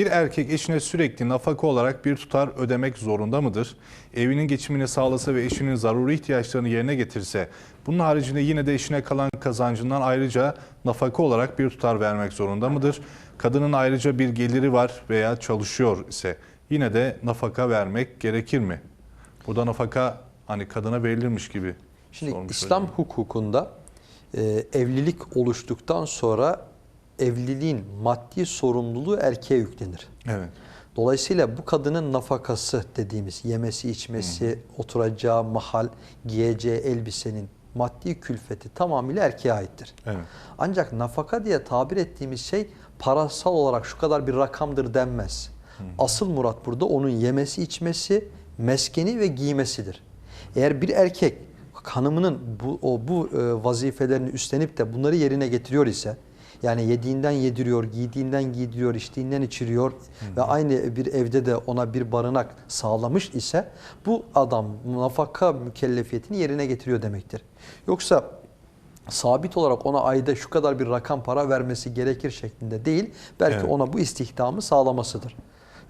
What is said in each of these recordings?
Bir erkek eşine sürekli nafaka olarak bir tutar ödemek zorunda mıdır? Evinin geçimini sağlasa ve eşinin zaruri ihtiyaçlarını yerine getirse, bunun haricinde yine de eşine kalan kazancından ayrıca nafaka olarak bir tutar vermek zorunda mıdır? Kadının ayrıca bir geliri var veya çalışıyor ise yine de nafaka vermek gerekir mi? Burada nafaka hani kadına verilirmiş gibi. Şimdi İslam hocam. hukukunda e, evlilik oluştuktan sonra evliliğin maddi sorumluluğu erkeğe yüklenir. Evet. Dolayısıyla bu kadının nafakası dediğimiz yemesi, içmesi, oturacağı mahal, giyeceği elbisenin maddi külfeti tamamıyla erkeğe aittir. Evet. Ancak nafaka diye tabir ettiğimiz şey parasal olarak şu kadar bir rakamdır denmez. Asıl murat burada onun yemesi, içmesi, meskeni ve giymesidir. Eğer bir erkek hanımının bu, o, bu e, vazifelerini üstlenip de bunları yerine getiriyor ise yani yediğinden yediriyor, giydiğinden giydiriyor, içtiğinden içiriyor ve aynı bir evde de ona bir barınak sağlamış ise bu adam nafaka mükellefiyetini yerine getiriyor demektir. Yoksa sabit olarak ona ayda şu kadar bir rakam para vermesi gerekir şeklinde değil, belki Evet. ona bu istihdamı sağlamasıdır.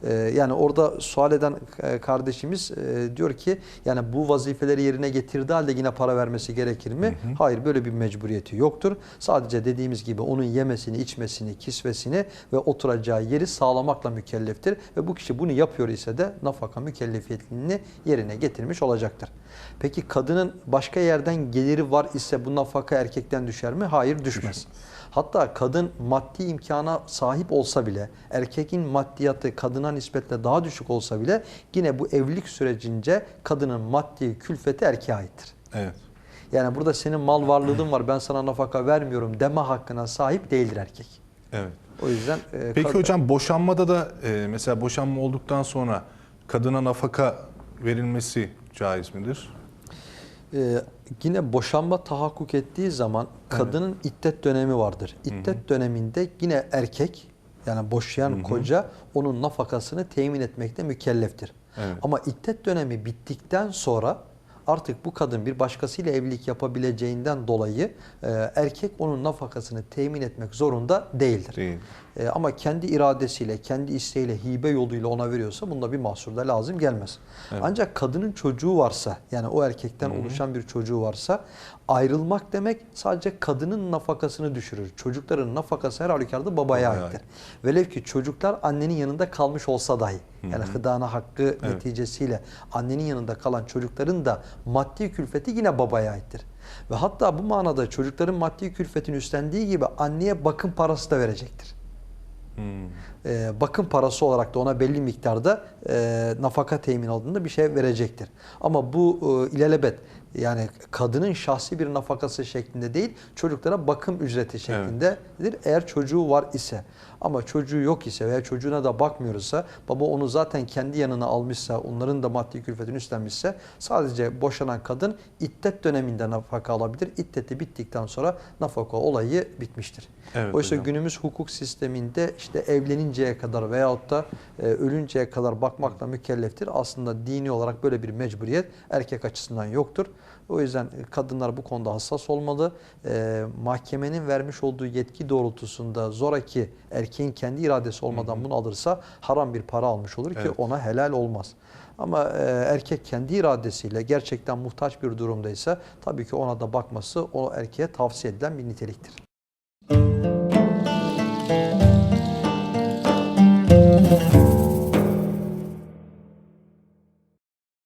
Ee, yani orada sual eden e, kardeşimiz e, diyor ki yani bu vazifeleri yerine getirdiği halde yine para vermesi gerekir mi? Hayır böyle bir mecburiyeti yoktur. Sadece dediğimiz gibi onun yemesini, içmesini, kisvesini ve oturacağı yeri sağlamakla mükelleftir. Ve bu kişi bunu yapıyor ise de nafaka mükellefiyetini yerine getirmiş olacaktır. Peki kadının başka yerden geliri var ise bu nafaka erkekten düşer mi? Hayır düşmez. Hatta kadın maddi imkana sahip olsa bile, erkekin maddiyatı kadına nispetle daha düşük olsa bile yine bu evlilik sürecince kadının maddi külfeti erkeğe aittir. Evet. Yani burada senin mal varlığın var ben sana nafaka vermiyorum deme hakkına sahip değildir erkek. Evet. O yüzden e, Peki hocam boşanmada da e, mesela boşanma olduktan sonra kadına nafaka verilmesi caiz midir? Ee, yine boşanma tahakkuk ettiği zaman kadının iddet dönemi vardır. İddet döneminde yine erkek yani boşayan koca onun nafakasını temin etmekte mükelleftir. Evet. Ama iddet dönemi bittikten sonra artık bu kadın bir başkasıyla evlilik yapabileceğinden dolayı e, erkek onun nafakasını temin etmek zorunda değildir. Değil. E, ama kendi iradesiyle, kendi isteğiyle, hibe yoluyla ona veriyorsa bunda bir mahsur da lazım gelmez. Ancak kadının çocuğu varsa, yani o erkekten oluşan bir çocuğu varsa ayrılmak demek sadece kadının nafakasını düşürür. Çocukların nafakası her halükarda babaya Babaya aittir. Velev ki çocuklar annenin yanında kalmış olsa dahi, yani hıdana hakkı neticesiyle annenin yanında kalan çocukların da maddi külfeti yine babaya aittir. Ve hatta bu manada çocukların maddi külfetini üstlendiği gibi anneye bakım parası da verecektir. 嗯。Ee, bakım parası olarak da ona belli miktarda e, nafaka temin aldığında bir şey verecektir. Ama bu e, ilelebet yani kadının şahsi bir nafakası şeklinde değil çocuklara bakım ücreti şeklindedir. Eğer çocuğu var ise ama çocuğu yok ise veya çocuğuna da bakmıyorsa baba onu zaten kendi yanına almışsa onların da maddi külfetini üstlenmişse sadece boşanan kadın iddet döneminde nafaka alabilir. İddeti bittikten sonra nafaka olayı bitmiştir. Evet Oysa hocam. günümüz hukuk sisteminde işte evleninceye kadar veyahut da e, ölünceye kadar bakmakla mükelleftir. Aslında dini olarak böyle bir mecburiyet erkek açısından yoktur. O yüzden e, kadınlar bu konuda hassas olmalı. E, mahkemenin vermiş olduğu yetki doğrultusunda zoraki erkeğin kendi iradesi olmadan bunu alırsa haram bir para almış olur ki Evet. ona helal olmaz. Ama e, erkek kendi iradesiyle gerçekten muhtaç bir durumdaysa tabii ki ona da bakması o erkeğe tavsiye edilen bir niteliktir.